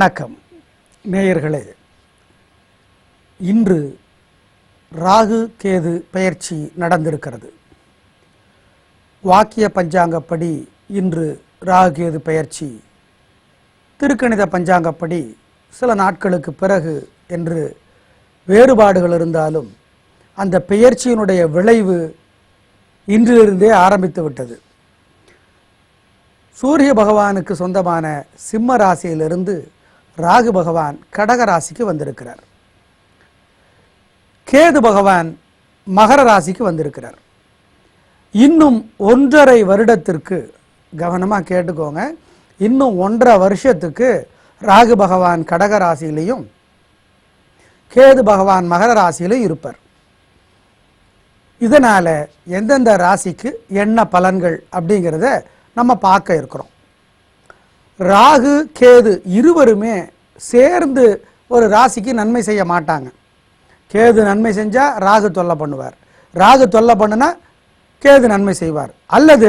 வணக்கம் நேயர்களே. இன்று ராகு கேது பெயர்ச்சி நடந்திருக்கிறது. வாக்கிய பஞ்சாங்கப்படி இன்று ராகு கேது பெயர்ச்சி. திருக்கணித பஞ்சாங்கப்படி சில நாட்களுக்கு பிறகு என்று வேறுபாடுகள் இருந்தாலும் அந்த பெயர்ச்சியினுடைய விளைவு இன்றிலிருந்தே ஆரம்பித்து விட்டது. சூரிய பகவானுக்கு சொந்தமான சிம்ம ராசியிலிருந்து ராகு பகவான் கடக ராசிக்கு வந்திருக்கிறார். கேது பகவான் மகர ராசிக்கு வந்திருக்கிறார். இன்னும் ஒன்றரை வருடத்திற்கு கவனமாக கேட்டுக்கோங்க இன்னும் ஒன்றரை வருஷத்துக்கு ராகு பகவான் கடக ராசியிலையும் கேது பகவான் மகர ராசியிலும் இருப்பார். இதனால் எந்தெந்த ராசிக்கு என்ன பலன்கள் அப்படிங்கிறத நம்ம பார்க்க இருக்கிறோம். ராகு கேது இருவருமே சேர்ந்து ஒரு ராசிக்கு நன்மை செய்ய மாட்டாங்க. கேது நன்மை செஞ்சால் ராகு தொல்லை பண்ணுவார். ராகு தொல்லை பண்ணுனா கேது நன்மை செய்வார். அல்லது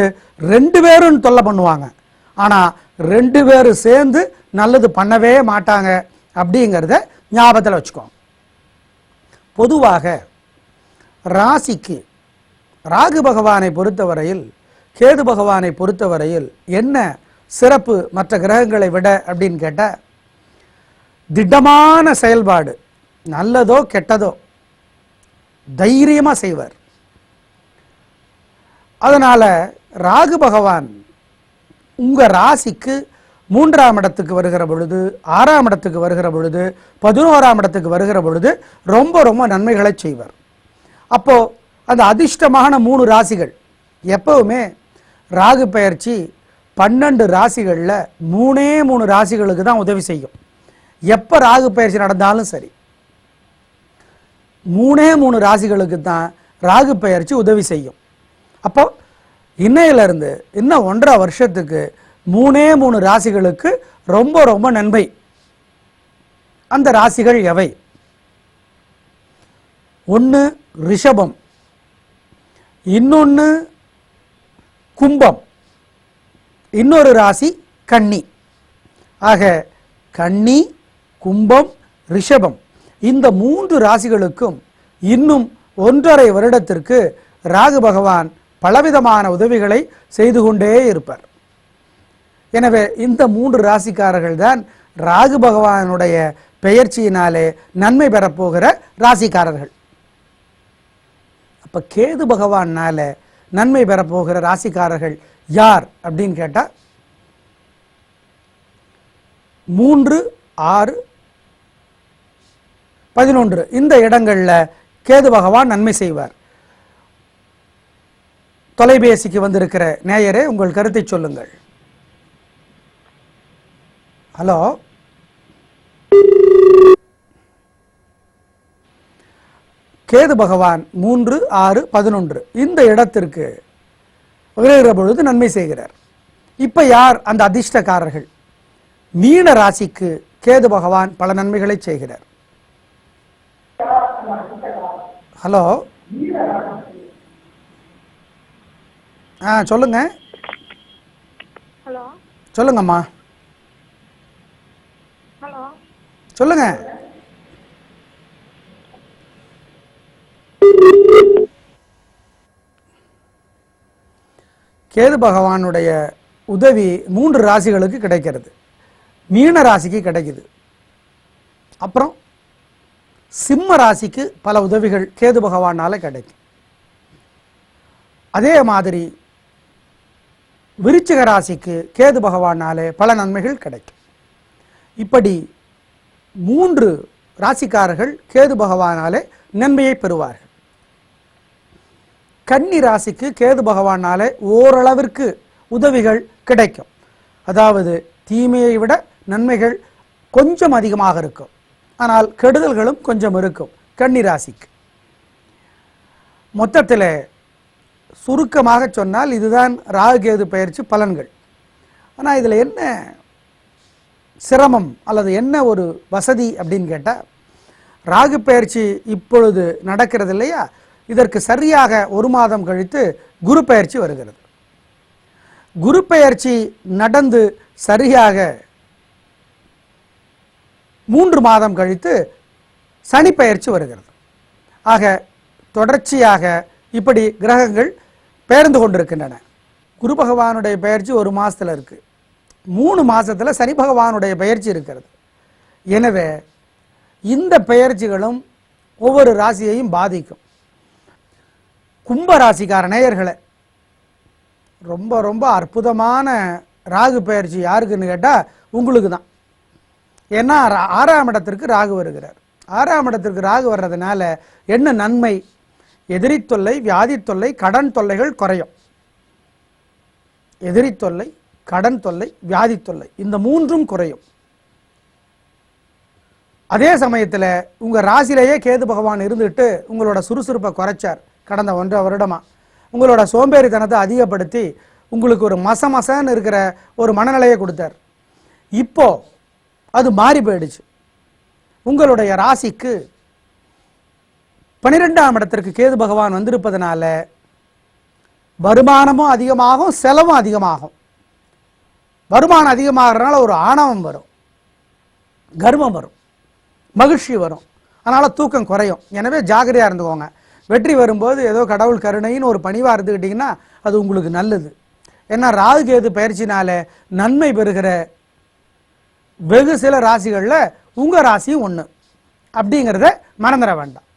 ரெண்டு பேரும் தொல்லை பண்ணுவாங்க. ஆனால் ரெண்டு பேரும் சேர்ந்து நல்லது பண்ணவே மாட்டாங்க அப்படிங்கிறத ஞாபகத்தில் வச்சுக்கோங்க பொதுவாக ராசிக்கு ராகு பகவானை பொறுத்தவரையில் கேது பகவானை பொறுத்தவரையில் என்ன சிறப்பு மற்ற கிரகங்களை விட அப்படின்னு கேட்டால் திடமான செயல்பாடு நல்லதோ கெட்டதோ தைரியமாக செய்வார். அதனால் ராகு பகவான் உங்கள் ராசிக்கு மூன்றாம் இடத்துக்கு வருகிற பொழுது ஆறாம் இடத்துக்கு வருகிற பொழுது பதினோராம் இடத்துக்கு வருகிற பொழுது ரொம்ப ரொம்ப நன்மைகளை செய்வார். அப்போது அந்த அதிர்ஷ்டமான மூணு ராசிகள் எப்பவுமே ராகு பெயர்ச்சி பன்னெண்டு ராசிகளில் மூணே மூணு ராசிகளுக்கு தான் உதவி செய்யும். எப்போ ராகு பயிற்சி நடந்தாலும் சரி. மூணே மூணு ராசிகளுக்கு தான் ராகு பயிற்சி உதவி செய்யும். அப்போ இன்னையிலேருந்து இன்னும் ஒன்றரை வருஷத்துக்கு மூணே மூணு ராசிகளுக்கு ரொம்ப ரொம்ப நன்மை. அந்த ராசிகள் எவை? ஒன்று ரிஷபம். இன்னொன்று கும்பம். இன்னொரு ராசி கன்னி. ஆக கன்னி கும்பம் ரிஷபம். இந்த மூன்று ராசிகளுக்கும் இன்னும் ஒன்றரை வருடத்திற்கு ராகு பகவான் பலவிதமான உதவிகளை செய்து கொண்டே இருப்பார். எனவே இந்த மூன்று ராசிக்காரர்கள் தான் ராகு பகவானுடைய பெயர்ச்சியினாலே நன்மை பெறப்போகிற ராசிக்காரர்கள். அப்போ கேது பகவானால நன்மை பெறப்போகிற ராசிக்காரர்கள் யார் அப்படின்னு கேட்டால் மூன்று ஆறு பதினொன்று. இந்த இடங்களில் கேது பகவான் நன்மை செய்வார். தொலைபேசிக்கு வந்திருக்கிற நேயரே உங்கள் கருத்தை சொல்லுங்கள். ஹலோ? கேது பகவான் மூன்று ஆறு பதினொன்று. இந்த இடத்திற்கு வருகிற பொழுது நன்மை செய்கிறார். இப்போ யார் அந்த அதிர்ஷ்டக்காரர்கள்? மீன ராசிக்கு கேது பகவான் பல நன்மைகளை செய்கிறார். ஹலோ? ஆ சொல்லுங்க. ஹலோ? சொல்லுங்கம்மா. ஹலோ? சொல்லுங்க. கேது பகவானுடைய உதவி மூன்று ராசிகளுக்கு கிடைக்கிறது. மீன ராசிக்கு கிடைக்குது. அப்புறம் சிம்ம ராசிக்கு பல உதவிகள் கேது பகவானால் கிடைக்கும். அதே மாதிரி விருச்சிக ராசிக்கு கேது பகவானாலே பல நன்மைகள் கிடைக்கும். இப்படி மூன்று ராசிக்காரர்கள் கேது பகவானாலே நன்மையை பெறுவார்கள். கன்னி ராசிக்கு கேது பகவானாலே ஓரளவிற்கு உதவிகள் கிடைக்கும். அதாவது தீமையை விட நன்மைகள் கொஞ்சம் அதிகமாக இருக்கும். ஆனால் கெடுதல்களும் கொஞ்சம் இருக்கும் கன்னி ராசிக்கு. மொத்தத்தில் சுருக்கமாக சொன்னால் இதுதான் ராகுகேது பயிற்சி பலன்கள். ஆனால் இதில் என்ன சிரமம் அல்லது என்ன ஒரு வசதி அப்படின்னு கேட்டால் ராகு பயிற்சி இப்பொழுது நடக்கிறது இல்லையா இதற்கு சரியாக ஒரு மாதம் கழித்து குரு பயிற்சி வருகிறது. குரு பெயர்ச்சி நடந்து சரியாக மூன்று மாதம் கழித்து சனி பெயர்ச்சி வருகிறது. ஆக தொடர்ச்சியாக இப்படி கிரகங்கள் பெயர்ந்து கொண்டிருக்கின்றன. குரு பகவானுடைய பெயர்ச்சி ஒரு மாசத்துல இருக்கு. மூணு மாசத்துல சனி பகவானுடைய பெயர்ச்சி இருக்கிறது. எனவே இந்த பெயர்ச்சிகளும் ஒவ்வொரு ராசியையும் பாதிக்கும். கும்பராசிக்கார நேயர்களை ரொம்ப ரொம்ப அற்புதமான ராகு பெயர்ச்சி யாருக்குன்னு கேட்டால் உங்களுக்கு தான் ஏன்னா ரா- ஆறாம் இடத்திற்கு ராகு வருகிறார். ஆறாம் இடத்திற்கு ராகு வர்றதுனால என்ன நன்மை? எதிரி தொல்லை வியாதி தொல்லை கடன் தொல்லைகள் குறையும். எதிரி தொல்லை கடன் தொல்லை வியாதி தொல்லை இந்த மூன்றும் குறையும். அதே சமயத்தில் உங்கள் ராசிலேயே கேது பகவான் இருந்துட்டு உங்களோட சுறுசுறுப்பை குறைச்சார். கடந்த ஒன்றரை வருடமா. உங்களோட சோம்பேறித்தனத்தை அதிகப்படுத்தி உங்களுக்கு ஒரு மச மசன்னு இருக்கிற ஒரு மனநிலையை கொடுத்தார். இப்போ அது மாறி போயிடுச்சு. உங்களுடைய ராசிக்கு பனிரெண்டாம் இடத்திற்கு கேது பகவான் வந்திருப்பதனால வருமானமும் அதிகமாகும் செலவும் அதிகமாகும். வருமானம் அதிகமாகறதுனால ஒரு ஆணவம் வரும். கர்வம் வரும். மகிழ்ச்சி வரும். அதனால் தூக்கம் குறையும். எனவே ஜாகிரதையாக இருந்துக்கோங்க. வெற்றி வரும்போது ஏதோ கடவுள் கருணைன்னு ஒரு பணிவாக இருந்துக்கிட்டிங்கன்னா அது உங்களுக்கு நல்லது. ஏன்னா ராகு கேது பயிற்சினால நன்மை பெறுகிற வெகு சில ராசிகளில் உங்கள் ராசியும் ஒன்று அப்படிங்கிறத மறந்துட வேண்டாம்.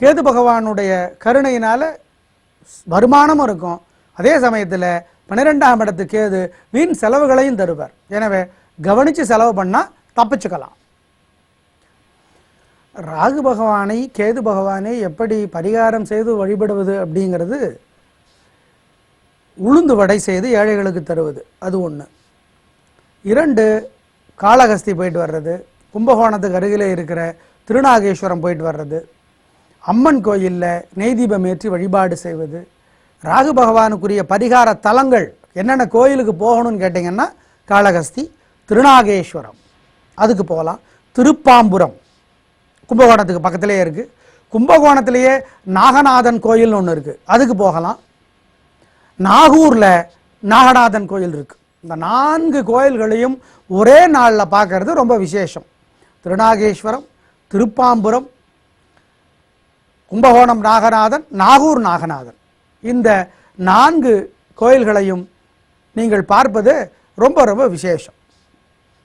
கேது பகவானுடைய கருணையினால வருமானமும் இருக்கும். அதே சமயத்தில் பன்னிரெண்டாம் இடத்து கேது வீண் செலவுகளையும் தருவார். எனவே கவனித்து செலவு பண்ணால் தப்பிச்சுக்கலாம். ராகு பகவானை கேது பகவானை எப்படி பரிகாரம் செய்து வழிபடுவது அப்படிங்கிறது உளுந்து வடை செய்து ஏழைகளுக்கு தருவது. அது ஒன்று இரண்டு காளகஸ்தி போயிட்டு வர்றது. கும்பகோணத்துக்கு அருகிலே இருக்கிற திருநாகேஸ்வரம் போயிட்டு வர்றது. அம்மன் கோயிலில் நெய் தீபம் ஏற்றி வழிபாடு செய்வது. ராகு பகவானுக்குரிய பரிகார தலங்கள் என்னென்ன கோயிலுக்கு போகணும்னு கேட்டிங்கன்னா காளகஸ்தி திருநாகேஸ்வரம். அதுக்கு போகலாம். திருப்பாம்புரம். கும்பகோணத்துக்கு பக்கத்திலேயே இருக்குது கும்பகோணத்திலேயே நாகநாதன் கோயில்னு ஒன்று இருக்குது அதுக்கு போகலாம். நாகூரில் நாகநாதன் கோயில் இருக்கு. இந்த நான்கு கோயில்களையும் ஒரே நாளில் பார்க்கறது ரொம்ப விசேஷம். திருநாகேஸ்வரம் திருப்பாம்புரம் கும்பகோணம் நாகநாதன் நாகூர் நாகநாதன். இந்த நான்கு கோயில்களையும் நீங்கள் பார்ப்பது ரொம்ப ரொம்ப விசேஷம்.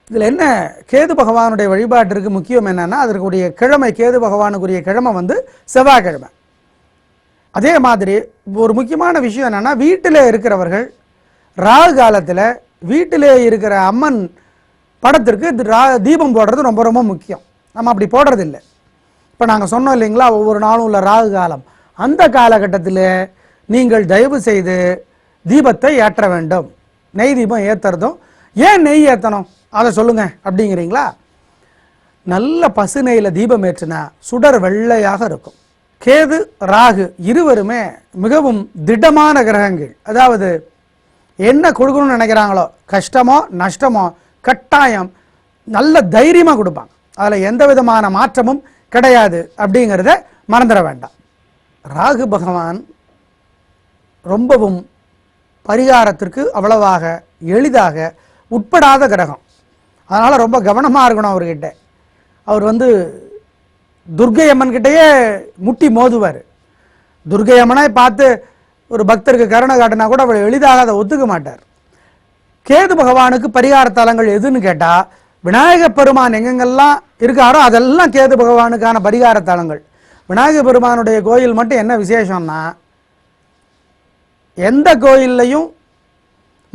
இதில் என்ன கேது பகவானுடைய வழிபாட்டிற்கு முக்கியம் என்னன்னா அதற்குரிய கிழமை கேது பகவானுக்குரிய கிழமை வந்து செவ்வாய்க்கிழமை. அதே மாதிரி ஒரு முக்கியமான விஷயம் என்னன்னா வீட்டில் இருக்கிறவர்கள் ராகு காலத்தில் வீட்டிலே இருக்கிற அம்மன் படத்திற்கு ரா- தீபம் போடுறது ரொம்ப ரொம்ப முக்கியம். நம்ம அப்படி போடுறது இல்லை இப்போ நாங்கள் சொன்னோம் இல்லைங்களா ஒவ்வொரு நாளும் உள்ள ராகு காலம். அந்த காலகட்டத்தில் நீங்கள் தயவு செய்து தீபத்தை ஏற்ற வேண்டும். நெய் தீபம் ஏற்றுறதும் ஏன் நெய் ஏற்றணும் அதை சொல்லுங்க அப்படிங்கிறீங்களா? நல்ல பசு நெய்யில் தீபம் ஏற்றினா சுடர் வெள்ளையாக இருக்கும். கேது ராகு இருவருமே மிகவும் திடமான கிரகங்கள். அதாவது என்ன கொடுக்கணும்னு நினைக்கிறாங்களோ கஷ்டமோ நஷ்டமோ கட்டாயம் நல்ல தைரியமாக கொடுப்பாங்க. அதில் எந்த விதமான மாற்றமும் கிடையாது அப்படிங்கிறத மறந்துட வேண்டாம். ராகு பகவான் ரொம்பவும் பரிகாரத்திற்கு அவ்வளவாக எளிதாக உட்படாத கிரகம். அதனால் ரொம்ப கவனமாக இருக்கணும் அவர்கிட்ட. அவர் வந்து துர்க்கை அம்மன்கிட்டயே முட்டி மோதுவார். துர்கை அம்மனை பார்த்து ஒரு பக்தருக்கு கருணை காட்டினா கூட அவர் எளிதாக அதை ஒத்துக்க மாட்டார். கேது பகவானுக்கு பரிகார தலங்கள் எதுன்னு கேட்டால் விநாயகப் பெருமான் எங்கெங்கெல்லாம் இருக்காரோ அதெல்லாம் கேது பகவானுக்கான பரிகார தலங்கள். விநாயக பெருமானுடைய கோயில் மட்டும் என்ன விசேஷம்னா எந்த கோயில்லையும்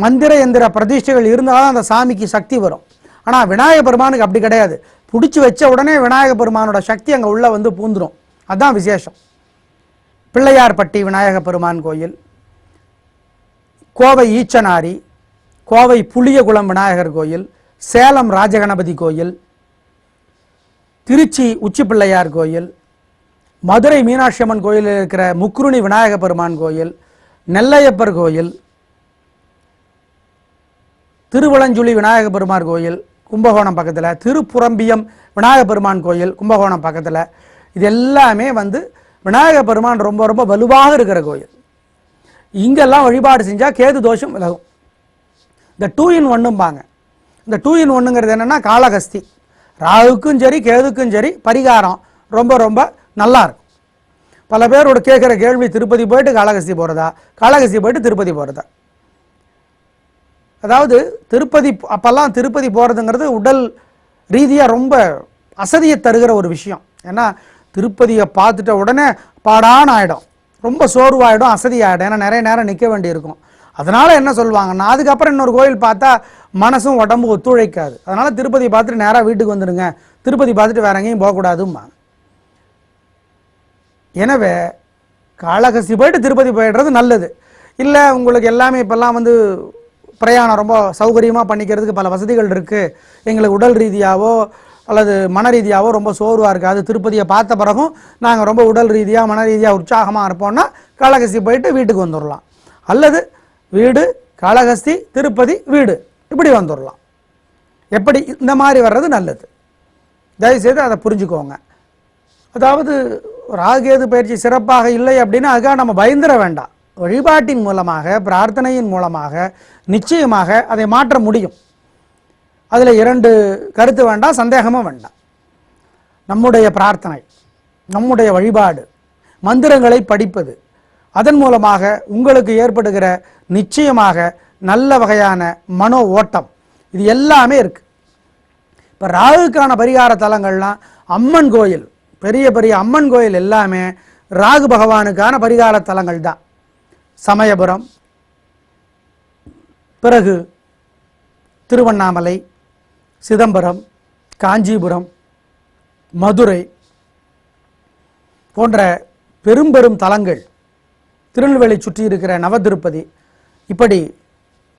மந்திர எந்திர பிரதிஷ்டைகள் இருந்தாலும் அந்த சாமிக்கு சக்தி வரும். ஆனால் விநாயக பெருமானுக்கு அப்படி கிடையாது. பிடிச்சி வச்ச உடனே விநாயக பெருமானோட சக்தி அங்கே உள்ளே வந்து பூந்துடும் அதுதான் விசேஷம். பிள்ளையார்பட்டி விநாயக பெருமான் கோயில் கோவை ஈச்சனாரி கோவை புளியகுளம் விநாயகர் கோயில் சேலம் ராஜகணபதி கோயில் திருச்சி உச்சி பிள்ளையார் கோயில் மதுரை மீனாட்சி அம்மன் கோயிலில் இருக்கிற முக்குருணி விநாயக பெருமான் கோயில் நெல்லையப்பர் கோயில் திருவளஞ்சுழி விநாயக பெருமாள் கோயில் கும்பகோணம் பக்கத்தில் திருப்புரம்பியம் விநாயக பெருமான் கோயில் கும்பகோணம் பக்கத்தில் இது எல்லாமே வந்து விநாயக பெருமான் ரொம்ப ரொம்ப வலுவாக இருக்கிற கோயில். இங்கெல்லாம் வழிபாடு செஞ்சால் கேது தோஷம் விலகும். இந்த டூ இன் ஒன்றும்பாங்க இந்த டூ இன் ஒன்றுங்கிறது என்னென்னா காளகஸ்தி ராகுக்கும் சரி கேதுக்கும் சரி பரிகாரம் ரொம்ப ரொம்ப நல்லா இருக்கும். பல பேரோட கேட்குற கேள்வி திருப்பதி போயிட்டு காளகஸ்தி போகிறதா காலகஸ்தி போயிட்டு திருப்பதி போகிறதா அதாவது திருப்பதி அப்போல்லாம் திருப்பதி போகிறதுங்கிறது உடல் ரீதியாக ரொம்ப அசதியை தருகிற ஒரு விஷயம். ஏன்னா திருப்பதியை பார்த்துட்ட உடனே பாடான ஆகிடும் ரொம்ப சோர்வாயிடும் அசதி ஆகிடும் ஏன்னா நிறைய நேரம் நிற்க வேண்டியிருக்கும். அதனால் என்ன சொல்லுவாங்கன்னா அதுக்கப்புறம் இன்னொரு கோயில் பார்த்தா மனசும் உடம்பு ஒத்துழைக்காது. அதனால் திருப்பதி பார்த்துட்டு நேராக வீட்டுக்கு வந்துடுங்க திருப்பதி பார்த்துட்டு வேற எங்கேயும் போகக்கூடாதும்பாங்க. எனவே காலகசி போயிட்டு திருப்பதி போயிடுறது நல்லது. இல்லை உங்களுக்கு எல்லாமே இப்போல்லாம் வந்து பிரயாணம் ரொம்ப சௌகரியமாக பண்ணிக்கிறதுக்கு பல வசதிகள் இருக்குது எங்களுக்கு உடல் ரீதியாகவோ அல்லது மன ரீதியாகவோ ரொம்ப சோர்வாக இருக்காது திருப்பதியை பார்த்த பிறகும் நாங்கள் ரொம்ப உடல் ரீதியாக மன ரீதியாக உற்சாகமாக இருப்போம்னா காளகஸ்தி போயிட்டு வீட்டுக்கு வந்துடலாம் அல்லது வீடு காளகஸ்தி திருப்பதி வீடு இப்படி வந்துடலாம் எப்படி இந்த மாதிரி வர்றது நல்லது. தயவுசெய்து அதை புரிஞ்சுக்கோங்க. அதாவது ராகேது பயிற்சி சிறப்பாக இல்லை அப்படின்னா அதுக்காக நம்ம பயந்துட வேண்டாம். வழிபாட்டின் மூலமாக பிரார்த்தனையின் மூலமாக நிச்சயமாக அதை மாற்ற முடியும். அதில் இரண்டு கருத்து வேண்டாம் சந்தேகமும் வேண்டாம். நம்முடைய பிரார்த்தனை நம்முடைய வழிபாடு மந்திரங்களை படிப்பது அதன் மூலமாக உங்களுக்கு ஏற்படுகிற நிச்சயமாக நல்ல வகையான மனோ ஓட்டம் இது எல்லாமே இருக்கு. இப்போ ராகுக்கான பரிகார தலங்கள்லாம் அம்மன் கோயில் பெரிய பெரிய அம்மன் கோயில் எல்லாமே ராகு பகவானுக்கான பரிகார தலங்கள் தான் சமயபுரம். பிறகு திருவண்ணாமலை சிதம்பரம் காஞ்சிபுரம் மதுரை போன்ற பெரும் பெரும் தலங்கள் திருநெல்வேலி சுற்றி இருக்கிற நவதிருப்பதி. இப்படி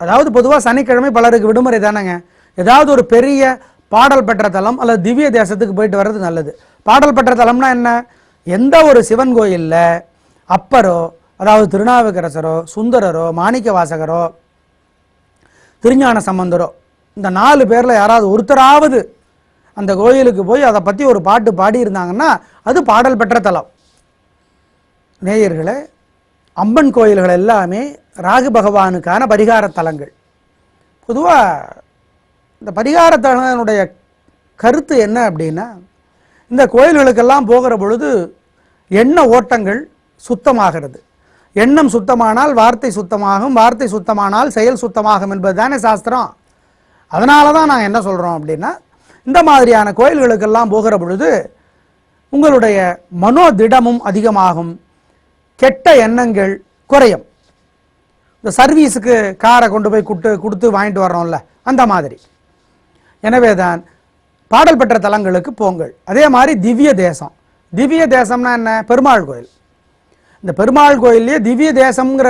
அதாவது பொதுவாக சனிக்கிழமை பலருக்கு விடுமுறை தானேங்க. ஏதாவது ஒரு பெரிய பாடல் பெற்ற தலம் அல்லது திவ்ய தேசத்துக்கு போயிட்டு வர்றது நல்லது. பாடல் பெற்ற தலம்னா என்ன? எந்த ஒரு சிவன் கோயிலில் அப்பரோ அதாவது திருநாவுக்கரசரோ சுந்தரரோ மாணிக்க வாசகரோ திருஞான சம்பந்தரோ இந்த நாலு பேரில் யாராவது ஒருத்தராவது அந்த கோயிலுக்கு போய் அதை பற்றி ஒரு பாட்டு பாடியிருந்தாங்கன்னா அது பாடல் பெற்ற தலம். நேயர்களே அம்மன் கோயில்கள் எல்லாமே ராகு பகவானுக்கான பரிகார தலங்கள். பொதுவாக இந்த பரிகார தலனுடைய கருத்து என்ன அப்படின்னா இந்த கோயில்களுக்கெல்லாம் போகிற பொழுது எண்ண ஓட்டங்கள் சுத்தமாகிறது. எண்ணம் சுத்தமானால் வார்த்தை சுத்தமாகும் வார்த்தை சுத்தமானால் செயல் சுத்தமாகும் என்பது தானே சாஸ்திரம். அதனால தான் நாங்கள் என்ன சொல்கிறோம் அப்படின்னா இந்த மாதிரியான கோயில்களுக்கெல்லாம் போகிற பொழுது உங்களுடைய மனோதிடமும் அதிகமாகும் கெட்ட எண்ணங்கள் குறையும். இந்த சர்வீஸுக்கு காரை கொண்டு போய் குட்டு கொடுத்து வாங்கிட்டு வர்றோம்ல அந்த மாதிரி. எனவே தான் பாடல் பெற்ற தலங்களுக்கு போங்கள். அதே மாதிரி திவ்ய தேசம். திவ்ய தேசம்னா என்ன? பெருமாள் கோயில். இந்த பெருமாள் கோயில்லேயே திவ்ய தேசம்ங்கிற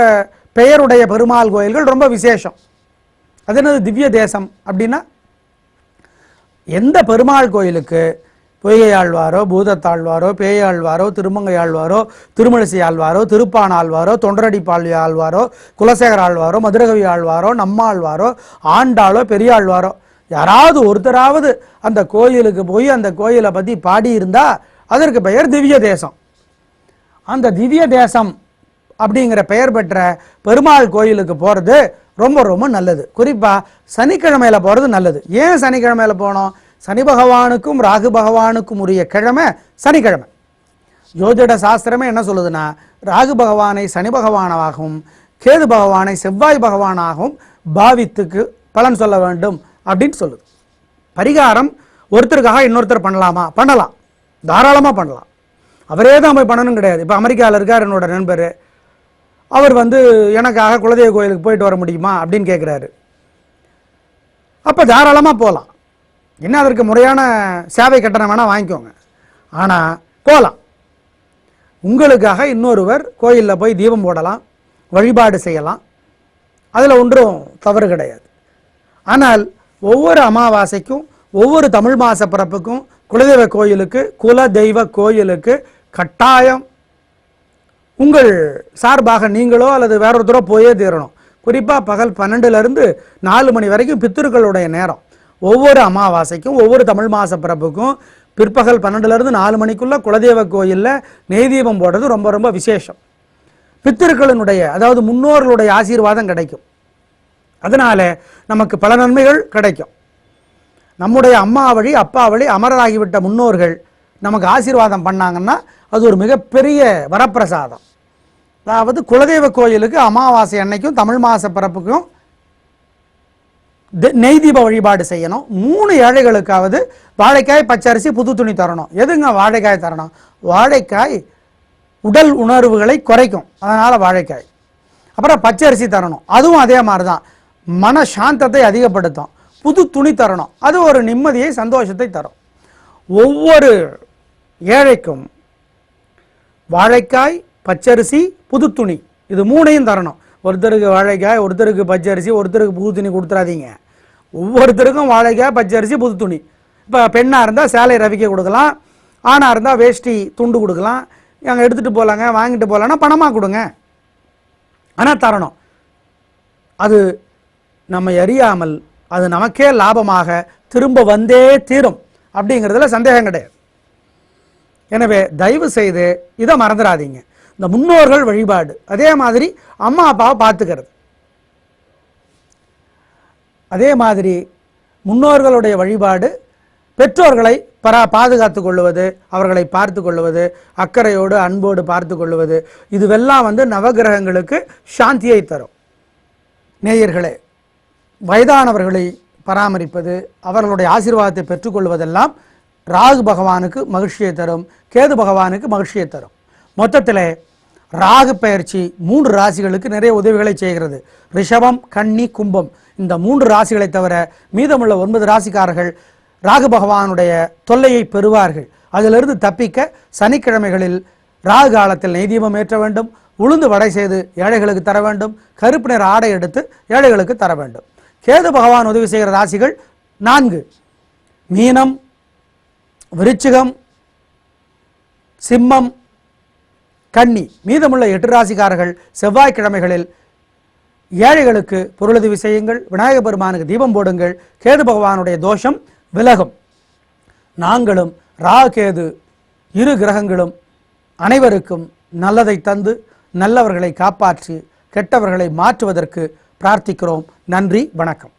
பெயருடைய பெருமாள் கோயில்கள் ரொம்ப விசேஷம். அது என்னது? திவ்ய தேசம் அப்படின்னா எந்த பெருமாள் கோயிலுக்கு பொய்கையாழ்வாரோ பூதத்தாழ்வாரோ பேயாழ்வாரோ திருமங்கையாழ்வாரோ திருமணிசை ஆழ்வாரோ திருப்பான் ஆழ்வாரோ தொண்டரடிப்பாள் ஆழ்வாரோ குலசேகர ஆழ்வாரோ மதுரகவி ஆழ்வாரோ நம்மாழ்வாரோ ஆண்டாளோ பெரியாழ்வாரோ யாராவது ஒருத்தராவது அந்த கோயிலுக்கு போய் அந்த கோயிலை பற்றி பாடியிருந்தா அதற்கு பெயர் திவ்ய தேசம். அந்த திவ்ய தேசம் அப்படிங்கிற பெயர் பெற்ற பெருமாள் கோயிலுக்கு போகிறது ரொம்ப ரொம்ப நல்லது. குறிப்பாக சனிக்கிழமையில் போகிறது நல்லது. ஏன் சனிக்கிழமையில போனோம்? சனி பகவானுக்கும் ராகு பகவானுக்கும் உரிய கிழமை சனிக்கிழமை. ஜோதிட சாஸ்திரமே என்ன சொல்லுதுன்னா ராகு பகவானை சனி பகவானாகவும் கேது பகவானை செவ்வாய் பகவானாகவும் பாவித்துக்கு பலன் சொல்ல வேண்டும் அப்படின்னு சொல்லுது. பரிகாரம் ஒருத்தருக்காக இன்னொருத்தர் பண்ணலாமா? பண்ணலாம். தாராளமாக பண்ணலாம். அவரே தான் போய் பண்ணணும் கிடையாது. இப்போ அமெரிக்காவில் இருக்கார் என்னோட நண்பர். அவர் வந்து எனக்காக குலதெய்வ கோயிலுக்கு போயிட்டு வர முடியுமா? அப்படின்னு கேட்குறாரு அப்போ தாராளமாக போகலாம் என்ன அதற்கு முறையான சேவை கட்டணம் வேணால் வாங்கிக்கோங்க. ஆனால் போகலாம் உங்களுக்காக இன்னொருவர் கோயிலில் போய் தீபம் போடலாம் வழிபாடு செய்யலாம். அதில் ஒன்றும் தவறு கிடையாது. ஆனால் ஒவ்வொரு அமாவாசைக்கும் ஒவ்வொரு தமிழ் மாத பிறப்புக்கும் குலதெய்வ கோயிலுக்கு குல தெய்வ கோயிலுக்கு கட்டாயம் உங்கள் சார்பாக நீங்களோ அல்லது வேறொருத்தரோ போயே தீரணும். குறிப்பாக பகல் பன்னெண்டுலேருந்து நாலு மணி வரைக்கும் பித்திருக்களுடைய நேரம். ஒவ்வொரு அமாவாசைக்கும் ஒவ்வொரு தமிழ் மாச பிறப்புக்கும் பிற்பகல் பன்னெண்டுலேருந்து நாலு மணிக்குள்ளே குலதெய்வ கோயிலில் நெய்தீபம் போடுறது ரொம்ப ரொம்ப விசேஷம். பித்திருக்களினுடைய அதாவது முன்னோர்களுடைய ஆசீர்வாதம் கிடைக்கும். அதனால நமக்கு பல நன்மைகள் கிடைக்கும். நம்முடைய அம்மா வழி அப்பா வழி அமரராகிவிட்ட முன்னோர்கள் நமக்கு ஆசீர்வாதம் பண்ணாங்கன்னா அது ஒரு மிகப்பெரிய வரப்பிரசாதம். அதாவது குலதெய்வ கோயிலுக்கு அமாவாசை அன்னைக்கும் தமிழ் மாச பிறப்புக்கும் நெய் தீப வழிபாடு செய்யணும். மூணு ஏழைகளுக்காவது வாழைக்காய் பச்சரிசி புது துணி தரணும். எதுங்க வாழைக்காய் தரணும்? வாழைக்காய் உடல் உணர்வுகளை குறைக்கும். அதனால் வாழைக்காய். அப்புறம் பச்சரிசி தரணும். அதுவும் அதே மாதிரி தான் மன சாந்தத்தை அதிகப்படுத்தும். புது துணி தரணும். அது ஒரு நிம்மதியை சந்தோஷத்தை தரும். ஒவ்வொரு ஏழைக்கும் வாழைக்காய் பச்சரிசி புது துணி இது மூணையும் தரணும். ஒருத்தருக்கு வாழைக்காய் ஒருத்தருக்கு பச்சரிசி ஒருத்தருக்கு புது துணி கொடுத்துறாதீங்க. ஒவ்வொருத்தருக்கும் வாழைக்காய் பச்சரிசி புது துணி இப்போ பெண்ணாக இருந்தால் சேலை ரவிக்க கொடுக்கலாம். ஆணாக இருந்தால் வேஷ்டி துண்டு கொடுக்கலாம். அங்கே எடுத்துகிட்டு போகலாங்க வாங்கிட்டு போகலான்னா பணமாக கொடுங்க. ஆனால் தரணும். அது நம்ம அறியாமல் அது நமக்கே லாபமாக திரும்ப வந்தே தீரும். அப்படிங்கிறதுல சந்தேகம் கிடையாது. எனவே தயவு செய்து இதை மறந்துடாதீங்க. இந்த முன்னோர்கள் வழிபாடு அதே மாதிரி அம்மா அப்பாவை பார்த்துக்கிறது. அதே மாதிரி முன்னோர்களுடைய வழிபாடு பெற்றோர்களை பரா பாதுகாத்து கொள்வது அவர்களை பார்த்து கொள்வது அக்கறையோடு அன்போடு பார்த்து கொள்வது இதுவெல்லாம் வந்து நவகிரகங்களுக்கு சாந்தியை தரும். நேயர்களே வயதானவர்களை பராமரிப்பது அவர்களுடைய ஆசீர்வாதத்தை பெற்றுக்கொள்வதெல்லாம் ராகு பகவானுக்கு மகிழ்ச்சியை தரும் கேது பகவானுக்கு மகிழ்ச்சியை தரும். மொத்தத்தில் ராகு பயிற்சி மூன்று ராசிகளுக்கு நிறைய உதவிகளை செய்கிறது. ரிஷபம் கன்னி கும்பம். இந்த மூன்று ராசிகளை தவிர மீதமுள்ள ஒன்பது ராசிக்காரர்கள் ராகு பகவானுடைய தொல்லையை பெறுவார்கள். அதிலிருந்து தப்பிக்க சனிக்கிழமைகளில் ராகு காலத்தில் நெய் தீபம் ஏற்ற வேண்டும். உளுந்து வடை செய்து ஏழைகளுக்கு தர வேண்டும். கருப்பு நிற ஆடை எடுத்து ஏழைகளுக்கு தர வேண்டும். கேது பகவான் உதவி செய்கிற ராசிகள் நான்கு. மீனம் விருச்சிகம் சிம்மம் கன்னி. மீதமுள்ள எட்டு ராசிக்காரர்கள் செவ்வாய்க்கிழமைகளில் ஏழைகளுக்கு பொருளுதவி செய்யுங்கள் விநாயகப் பெருமானுக்கு தீபம் போடுங்கள் கேது பகவானுடைய தோஷம் விலகும். நாங்களும் ராகேது இரு கிரகங்களும் அனைவருக்கும் நல்லதை தந்து நல்லவர்களை காப்பாற்றி கெட்டவர்களை மாற்றுவதற்கு பிரார்த்திக்கிறோம். நன்றி வணக்கம்.